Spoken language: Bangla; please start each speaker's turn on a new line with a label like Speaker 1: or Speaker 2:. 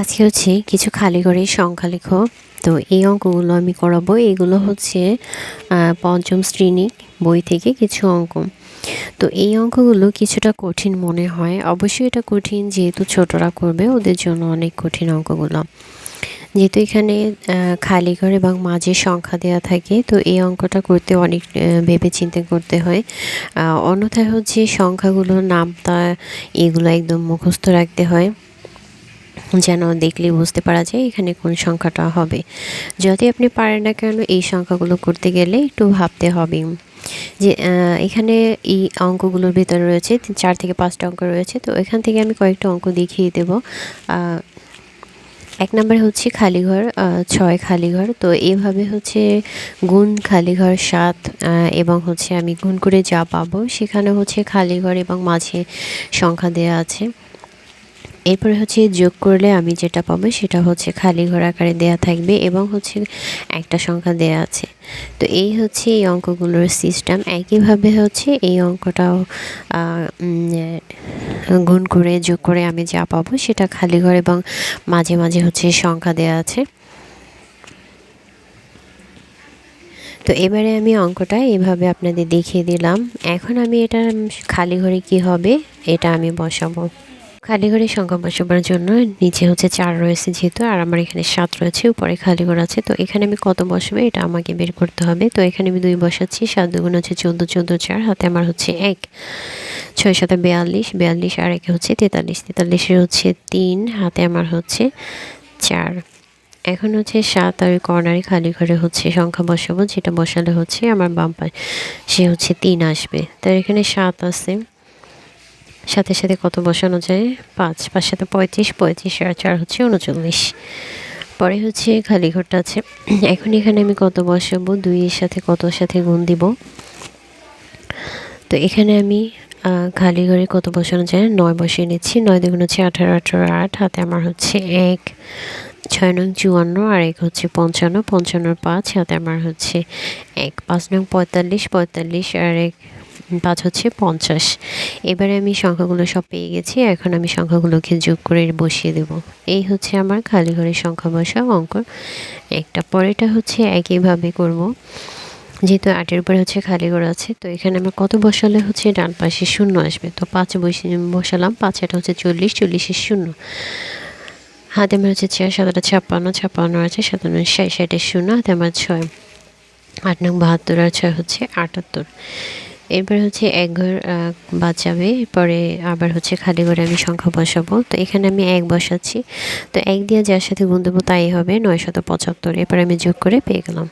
Speaker 1: আজকে হচ্ছে কিছু খালি ঘরে সংখ্যা লেখো তো এই অঙ্কগুলো আমি করাবো। এগুলো হচ্ছে পঞ্চম শ্রেণি বই থেকে কিছু অঙ্ক। তো এই অঙ্কগুলো কিছুটা কঠিন মনে হয়। অবশ্যই এটা কঠিন, যেহেতু ছোটরা করবে, ওদের জন্য অনেক কঠিন অঙ্কগুলো। যেহেতু এখানে খালি ঘর এবং মাঝে সংখ্যা দেওয়া থাকে, তো এই অঙ্কটা করতে অনেক ভেবে চিন্তা করতে হয়। অন্যথায় হচ্ছে সংখ্যাগুলোর নামটা এগুলো একদম মুখস্থ রাখতে হয়। যেন দেখলে বুঝতে পারা যায় এখানে কোন সংখ্যাটা হবে। যদি আপনি পারেন না কেন, এই সংখ্যাগুলো করতে গেলে একটু ভাবতে হবে। যে এখানে এই অঙ্কগুলোর ভিতরে রয়েছে, চার থেকে পাঁচটা অঙ্ক রয়েছে, তো এখান থেকে আমি কয়েকটা অঙ্ক দেখিয়ে দেবো। এক নম্বরে হচ্ছে খালি ঘর ছয় খালি ঘর তো এইভাবে হচ্ছে গুণ খালি ঘর সাত এবং হচ্ছে আমি গুণ করে যা পাবো, সেখানে হচ্ছে খালি ঘর এবং মাঝে সংখ্যা দেওয়া আছে। এরপরে হচ্ছে যোগ করলে আমি যেটা পাবো সেটা হচ্ছে খালি ঘর আকারে দেয়া থাকবে এবং হচ্ছে একটা সংখ্যা দেয়া আছে। তো এই হচ্ছে এই অঙ্কগুলোর সিস্টেম একইভাবে হচ্ছে এই অঙ্কটাও গুণ করে, যোগ করে আমি যা পাবো সেটা খালি ঘর এবং মাঝে মাঝে হচ্ছে সংখ্যা দেয়া আছে। তো এবারে আমি অঙ্কটা এইভাবে আপনাদের দেখিয়ে দিলাম। এখন আমি এটা খালি ঘরে কি হবে, এটা আমি বসাবো। খালি সংখ্যা বসাবার জন্য নিচে হচ্ছে চার রয়েছে যেহেতু, আর আমার এখানে সাত রয়েছে, উপরে খালি ঘর আছে। তো এখানে আমি কত বসবে এটা আমাকে বের করতে হবে। তো এখানে আমি দুই বসাচ্ছি, সাত দুগুণ হচ্ছে চোদ্দ চোদ্দ চার, হাতে আমার হচ্ছে এক। ছয় সাথে বিয়াল্লিশ বিয়াল্লিশ আর একে হচ্ছে তেতাল্লিশ। তেতাল্লিশের হচ্ছে তিন, হাতে আমার হচ্ছে চার। এখন হচ্ছে সাত আর কর্নারে খালি ঘরে হচ্ছে সংখ্যা বসাবো, যেটা বসালে হচ্ছে আমার বাম পাশে হচ্ছে তিন আসবে। তার এখানে সাত আছে। সাথে সাথে কত বসানো যায়? পাঁচ পাঁচ সাথে পঁয়ত্রিশ পঁয়ত্রিশ, আর চার হচ্ছে উনচল্লিশ। পরে হচ্ছে খালি ঘরটা আছে। এখন এখানে আমি কত বসাবো? দুইয়ের সাথে কতর সাথে গুণ দিব? তো এখানে আমি খালি ঘরে কত বসানো যায়? নয় বসিয়ে নিচ্ছি। নয় দুগুণ হচ্ছে আঠারো আঠারো, আট। হাতে আমার হচ্ছে এক, ছয় নং চুয়ান্ন, আর এক হচ্ছে পঞ্চান্ন। পঞ্চান্নর পাঁচ, হাতে আমার হচ্ছে এক। পাঁচ নং পঁয়তাল্লিশ পঁয়তাল্লিশ, আর এক পাঁচ হচ্ছে পঞ্চাশ। এবারে আমি সংখ্যাগুলো সব পেয়ে গেছি, এখন আমি সংখ্যাগুলোকে যোগ করে বসিয়ে দেব। এই হচ্ছে আমার খালি ঘরের সংখ্যা বসা অঙ্ক। একটা পরেটা হচ্ছে একইভাবে করব। যেহেতু আটের উপরে হচ্ছে খালি ঘর আছে, তো এখানে আমার কত বসালে হচ্ছে ডান পাশে শূন্য আসবে? তো পাঁচ বসে বসালাম পাঁচ এটা হচ্ছে চল্লিশ চল্লিশের শূন্য। হাতে আমার হচ্ছে চার সাতটা ছাপ্পান্ন ছাপ্পান্ন আছে, সাতান্ন, ষাট ষাটের শূন্য, হাতে আমার ছয়, আট নং বাহাত্তর আর ছয় হচ্ছে আটাত্তর। এরপর হচ্ছে এক ঘর যাবে এরপরে আবার হচ্ছে খালি ঘরে আমি সংখ্যা বসাবো। তো এখানে আমি এক বসাচ্ছি। তো এক দিয়ে যার সাথে গুণ দেবো তাই হবে নয় শত পঁচাত্তর। এরপর আমি যোগ করে পেয়ে গেলাম।